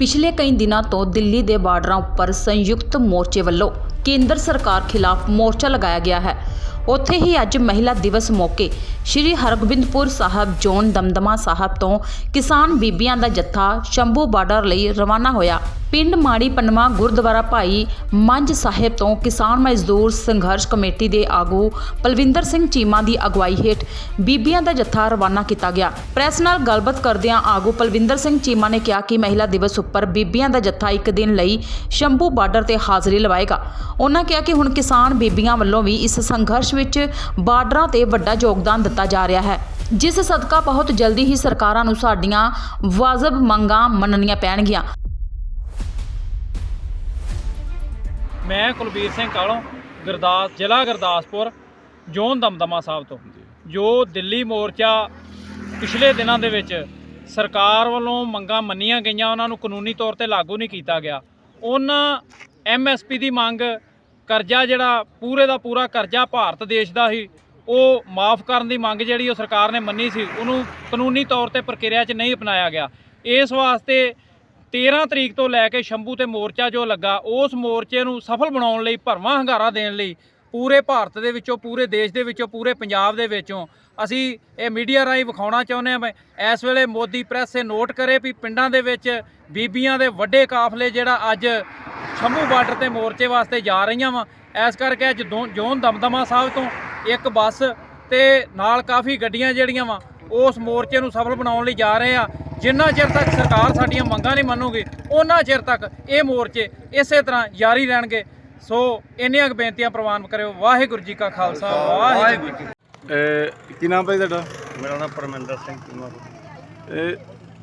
ਪਿਛਲੇ ਕਈ ਦਿਨਾਂ ਤੋਂ ਦਿੱਲੀ ਦੇ ਬਾਰਡਰਾਂ ਉੱਪਰ ਸੰਯੁਕਤ ਮੋਰਚੇ ਵੱਲੋਂ ਕੇਂਦਰ ਸਰਕਾਰ ਖਿਲਾਫ ਮੋਰਚਾ ਲਗਾਇਆ ਗਿਆ ਹੈ। ਉੱਥੇ ਹੀ ਅੱਜ ਮਹਿਲਾ ਦਿਵਸ ਮੌਕੇ ਸ਼੍ਰੀ ਹਰਗੋਬਿੰਦਪੁਰ ਸਾਹਿਬ ਜ਼ੋਨ ਦਮਦਮਾ ਸਾਹਿਬ ਤੋਂ ਕਿਸਾਨ ਬੀਬੀਆਂ ਦਾ ਜੱਥਾ ਸ਼ੰਭੂ ਬਾਰਡਰ ਲਈ ਰਵਾਨਾ ਹੋਇਆ। ਪਿੰਡ ਮਾੜੀ ਪਨਵਾ ਗੁਰਦੁਆਰਾ ਭਾਈ ਮੰਝ ਸਾਹਿਬ ਤੋਂ ਕਿਸਾਨ ਮਜ਼ਦੂਰ ਸੰਘਰਸ਼ ਕਮੇਟੀ ਦੇ ਆਗੂ ਪਲਵਿੰਦਰ ਸਿੰਘ ਚੀਮਾ ਦੀ ਅਗਵਾਈ ਹੇਠ ਬੀਬੀਆਂ ਦਾ ਜੱਥਾ ਰਵਾਨਾ ਕੀਤਾ ਗਿਆ। ਪ੍ਰੈਸ ਨਾਲ ਗੱਲਬਾਤ ਕਰਦਿਆਂ ਆਗੂ ਪਲਵਿੰਦਰ ਸਿੰਘ ਚੀਮਾ ਨੇ ਕਿਹਾ ਕਿ ਮਹਿਲਾ ਦਿਵਸ ਉੱਪਰ ਬੀਬੀਆਂ ਦਾ ਜੱਥਾ ਇੱਕ ਦਿਨ ਲਈ ਸ਼ੰਭੂ ਬਾਰਡਰ ਤੇ ਹਾਜ਼ਰੀ ਲਵਾਏਗਾ। ਉਹਨਾਂ ਕਿਹਾ ਕਿ ਹੁਣ ਕਿਸਾਨ ਬੀਬੀਆਂ ਵੱਲੋਂ ਵੀ ਇਸ ਸੰਘਰਸ਼ ਵਿੱਚ ਬਾਰਡਰਾਂ ਤੇ ਵੱਡਾ ਯੋਗਦਾਨ ਦਿੱਤਾ ਜਾ ਰਿਹਾ ਹੈ। ਜਿਸ ਸਦਕਾ ਬਹੁਤ ਜਲਦੀ ਹੀ ਸਰਕਾਰਾਂ ਨੂੰ ਸਾਡੀਆਂ ਵਾਜਬ ਮੰਗਾਂ ਮੰਨਣੀਆਂ ਪੈਣਗੀਆਂ। ਮੈਂ ਕੁਲਬੀਰ ਸਿੰਘ ਕਾਲੋਂ ਗੁਰਦਾਸ ਜ਼ਿਲ੍ਹਾ ਗੁਰਦਾਸਪੁਰ ਜ਼ੋਨ ਦਮਦਮਾ ਸਾਹਿਬ ਤੋਂ। ਜੋ। ਦਿੱਲੀ ਮੋਰਚਾ ਪਿਛਲੇ ਦਿਨਾਂ ਦੇ ਵਿੱਚ ਸਰਕਾਰ ਵੱਲੋਂ ਮੰਗਾਂ ਮੰਨੀਆਂ ਗਈਆਂ ਉਹਨਾਂ ਨੂੰ ਕਾਨੂੰਨੀ ਤੌਰ ਤੇ ਲਾਗੂ ਨਹੀਂ ਕੀਤਾ ਗਿਆ ਉਹਨਾਂ ਐਮਐਸਪੀ ਦੀ ਮੰਗ, ਕਰਜ਼ਾ ਜਿਹੜਾ ਪੂਰੇ ਦਾ ਪੂਰਾ ਕਰਜ਼ਾ ਭਾਰਤ ਦੇਸ਼ ਦਾ ਹੀ, ਉਹ ਮਾਫ ਕਰਨ ਦੀ ਮੰਗ ਜਿਹੜੀ ਉਹ ਸਰਕਾਰ ਨੇ ਮੰਨੀ ਸੀ, ਉਹਨੂੰ ਕਾਨੂੰਨੀ ਤੌਰ ਤੇ ਪ੍ਰਕਿਰਿਆ 'ਚ ਨਹੀਂ ਅਪਣਾਇਆ ਗਿਆ। ਇਸ ਵਾਸਤੇ 13 ਤਰੀਕ ਤੋਂ ਲੈ ਕੇ ਸ਼ੰਭੂ ਤੇ ਮੋਰਚਾ ਜੋ ਲੱਗਾ, ਉਸ ਮੋਰਚੇ ਨੂੰ ਸਫਲ ਬਣਾਉਣ ਲਈ, ਭਰਵਾਂ ਹੰਗਾਰਾ ਦੇਣ ਲਈ, ਪੂਰੇ ਭਾਰਤ ਦੇ ਵਿੱਚੋਂ, ਪੂਰੇ ਦੇਸ਼ ਦੇ ਵਿੱਚੋਂ, ਪੂਰੇ ਪੰਜਾਬ ਦੇ ਵਿੱਚੋਂ, ਅਸੀਂ ਇਹ ਮੀਡੀਆ ਰਾਹੀਂ ਵਿਖਾਉਣਾ ਚਾਹੁੰਦੇ ਹਾਂ ਇਸ ਵੇਲੇ ਮੋਦੀ ਪ੍ਰੈਸ ਇਹ ਨੋਟ ਕਰੇ ਵੀ ਪਿੰਡਾਂ ਦੇ ਵਿੱਚ ਬੀਬੀਆਂ ਦੇ ਵੱਡੇ ਕਾਫਲੇ ਜਿਹੜਾ ਅੱਜ ਸ਼ੰਭੂ ਬਾਰਡਰ ਤੇ ਮੋਰਚੇ ਵਾਸਤੇ ਜਾ ਰਹੀਆਂ ਵਾ। ਇਸ ਕਰਕੇ ਅੱਜ ਦੋ- ਜੋਨ ਦਮਦਮਾ ਸਾਹਿਬ ਤੋਂ ਇੱਕ ਬੱਸ ਤੇ ਨਾਲ ਕਾਫੀ ਗੱਡੀਆਂ ਜਿਹੜੀਆਂ ਵਾ ਉਸ ਮੋਰਚੇ ਨੂੰ ਸਫਲ ਬਣਾਉਣ ਲਈ ਜਾ ਰਹੇ ਆ। ਜਿੰਨਾ ਚਿਰ ਤੱਕ ਸਰਕਾਰ ਸਾਡੀਆਂ ਮੰਗਾਂ ਨਹੀਂ ਮੰਨੂਗੀ ਉਹਨਾਂ ਚਿਰ ਤੱਕ ਇਹ ਮੋਰਚੇ ਇਸੇ ਤਰ੍ਹਾਂ ਜਾਰੀ ਰਹਿਣਗੇ। ਸੋ ਇੰਨੀਆਂ ਕੁ ਬੇਨਤੀਆਂ ਪ੍ਰਵਾਨ ਕਰਿਓ। ਵਾਹਿਗੁਰੂ ਜੀ ਕਾ ਖਾਲਸਾ ਵਾਹਿਗੁਰੂ ਜੀ ਕੀ ਫਤਿਹ। ਇਹ ਕੀ ਨਾਮ ਹੈ ਜੀ ਤੁਹਾਡਾ? ਮੇਰਾ ਨਾਮ ਪਰਮਿੰਦਰ ਸਿੰਘ ਚੀਮਾ ਇਹ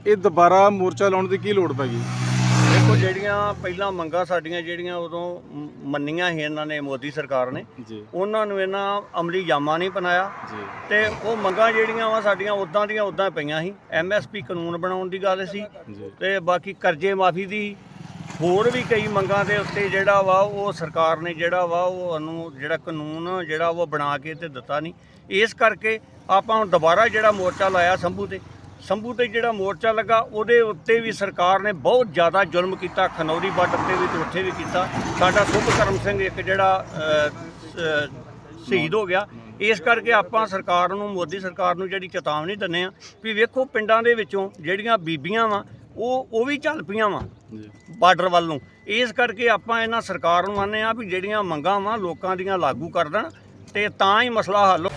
ਇਹ ਦੁਬਾਰਾ ਮੋਰਚਾ ਲਾਉਣ ਦੀ ਕੀ ਲੋੜ ਪੈ ਗਈ? ਦੇਖੋ ਜਿਹੜੀਆਂ ਪਹਿਲਾਂ ਮੰਗਾਂ ਸਾਡੀਆਂ ਜਿਹੜੀਆਂ ਉਦੋਂ ਮੰਨੀਆਂ ਸੀ ਇਹਨਾਂ ਨੇ ਮੋਦੀ ਸਰਕਾਰ ਨੇ ਜੀ। ਉਹਨਾਂ ਨੂੰ ਇਹਨਾਂ ਅਮਲੀ ਜਾਮਾ ਨਹੀਂ ਬਣਾਇਆ ਜੀ। ਤੇ ਉਹ ਮੰਗਾਂ ਜਿਹੜੀਆਂ ਵਾ ਸਾਡੀਆਂ ਉਦਾਂ ਦੀਆਂ ਉਦਾਂ ਪਈਆਂ ਸੀ। ਐਮਐਸਪੀ ਕਾਨੂੰਨ ਬਣਾਉਣ ਦੀ ਗੱਲ ਸੀ ਜੀ। ਤੇ ਬਾਕੀ ਕਰਜ਼ੇ ਮਾਫੀ ਦੀ ਹੋਰ ਵੀ ਕਈ ਮੰਗਾਂ ਦੇ ਉੱਤੇ ਜਿਹੜਾ ਵਾ ਉਹ ਸਰਕਾਰ ਨੇ ਜਿਹੜਾ ਵਾ ਉਹ ਸਾਨੂੰ ਜਿਹੜਾ ਕਾਨੂੰਨ ਜਿਹੜਾ ਉਹ ਬਣਾ ਕੇ ਤੇ ਦਿੱਤਾ ਨਹੀਂ। ਇਸ ਕਰਕੇ ਆਪਾਂ ਹੁਣ ਦੁਬਾਰਾ ਜਿਹੜਾ ਮੋਰਚਾ ਲਾਇਆ ਸੰਭੂ ਤੇ ਸੰਭੂ ਤੇ ਜਿਹੜਾ ਮੋਰਚਾ ਲੱਗਾ ਉਹਦੇ ਉੱਤੇ ਵੀ ਸਰਕਾਰ ਨੇ ਬਹੁਤ ਜ਼ਿਆਦਾ ਜ਼ੁਲਮ ਕੀਤਾ ਖਨੌਰੀ ਬਾਰਡਰ ਤੇ ਵੀ ਤੇ ਉੱਥੇ ਵੀ ਕੀਤਾ। ਸਾਡਾ ਸੁਖ ਕਰਮ ਸਿੰਘ ਇੱਕ ਜਿਹੜਾ ਸ਼ਹੀਦ ਹੋ ਗਿਆ। ਇਸ ਕਰਕੇ ਆਪਾਂ ਸਰਕਾਰ ਨੂੰ ਮੋਦੀ ਸਰਕਾਰ ਨੂੰ ਜਿਹੜੀ ਚੇਤਾਵਨੀ ਦਿੰਦੇ ਆ ਵੀ ਵੇਖੋ ਪਿੰਡਾਂ ਦੇ ਵਿੱਚੋਂ ਜਿਹੜੀਆਂ ਬੀਬੀਆਂ ਵਾ ਉਹ ਉਹ ਵੀ ਚੱਲ ਪਈਆਂ ਵਾ ਬਾਰਡਰ ਵੱਲ ਨੂੰ। ਇਸ ਕਰਕੇ ਆਪਾਂ ਇਹਨਾਂ ਸਰਕਾਰ ਨੂੰ ਆਨੇ ਆ ਵੀ ਜਿਹੜੀਆਂ ਮੰਗਾਂ ਵਾ ਲੋਕਾਂ ਦੀਆਂ ਲਾਗੂ ਕਰ ਦੇਣ ਤੇ ਤਾਂ ਹੀ ਮਸਲਾ ਹੱਲ